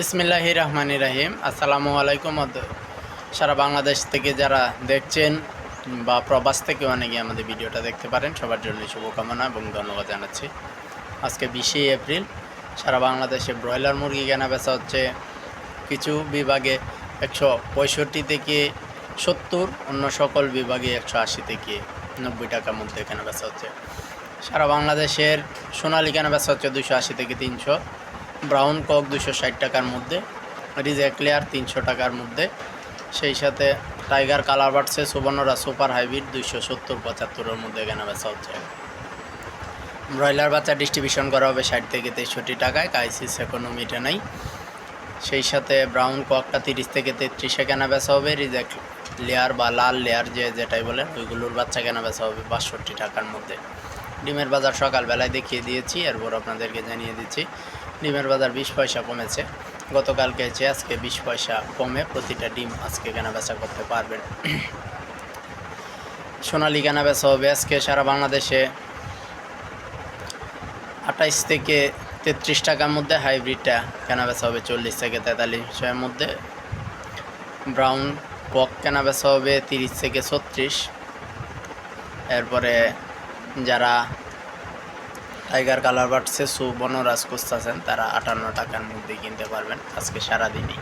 বিসমিল্লাহ রহমান রাহিম। আসসালামু আলাইকুম সারা বাংলাদেশ থেকে যারা দেখছেন বা প্রবাস থেকে অনেকে আমাদের ভিডিওটা দেখতে পারেন, সবার জন্য শুভকামনা এবং ধন্যবাদ জানাচ্ছি। আজকে বিশে এপ্রিল, সারা বাংলাদেশে ব্রয়লার মুরগি কেনা বেচা হচ্ছে। কিছু বিভাগে একশো পঁয়ষট্টি থেকে সত্তর, অন্য সকল বিভাগে একশো আশি থেকে নব্বই টাকার মধ্যে কেনা বেচা হচ্ছে। সারা বাংলাদেশের সোনালি কেনা বেচা হচ্ছে দুশো আশি থেকে তিনশো। ব্রাউন কক দুশো ষাট টাকার মধ্যে, রিজে ক্লিয়ার তিনশো টাকার মধ্যে। সেই সাথে টাইগার কালার বাড়ছে, সুবর্ণরা সুপার হাইব্রিড দুইশো সত্তর পঁচাত্তরের মধ্যে কেনা বেচা হচ্ছে। ব্রয়লার বাচ্চা ডিস্ট্রিবিউশন করা হবে ষাট থেকে তেষট্টি টাকায় কাইসিস ইকোনমিটা নাই। সেই সাথে ব্রাউন ককটা তিরিশ থেকে তেত্রিশে কেনা বেচা হবে রিজেক্ট লেয়ার বা লাল লেয়ার যে যেটাই বলেন, ওইগুলোর বাচ্চা কেনা বেচা হবে বাষট্টি টাকার মধ্যে। ডিমের বাজার সকালবেলায় দেখিয়ে দিয়েছি, এরপর আপনাদেরকে জানিয়ে দিচ্ছি। ডিমের বাজার বিশ পয়সা কমেছে। গতকালকে চেয়ে আজকে বিশ পয়সা কমে, প্রতিটা ডিম আজকে কেনা বেচা করতে পারবেন। সোনালি কেনা বেচা হবে আজকে সারা বাংলাদেশে। আঠাইশ থেকে তেত্রিশ টাকার মধ্যে হাইব্রিডটা কেনা বেচা হবে চল্লিশ থেকে তেতাল্লিশের মধ্যে। ব্রাউন কক কেনা বেচা হবে তিরিশ থেকে ছত্রিশ। এরপরে যারা টাইগার কালার বাটসে সুবর্ণ বনরাজ আছেন তারা আটান্ন টাকার মধ্যে কিনতে পারবেন। আজকে সারাদিনই।